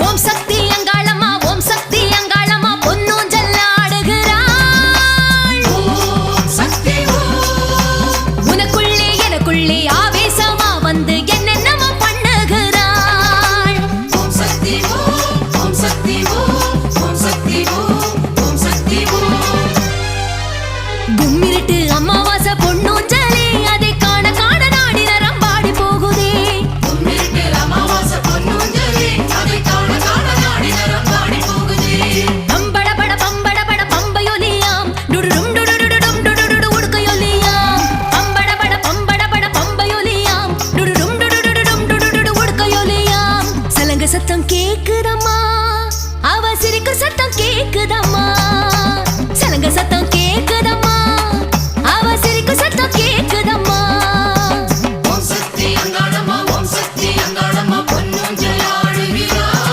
ஓம் சக்தி அங்காளம்மா ஓம் சக்தி அங்காளம்மா பொன்னூஞ்சல் ஆடுகிறாள். உனக்குள்ளே எனக்குள்ளே ஆவேசமா வந்து என்னென்னமோ பண்ணுகிறாள். கும்மிருட்டு அமாவாசை பொன்னூஞ்சலே சத்தம் கேக்குதம்மா. அவ சிரிக்கும் சத்தம் கேக்குதம்மா.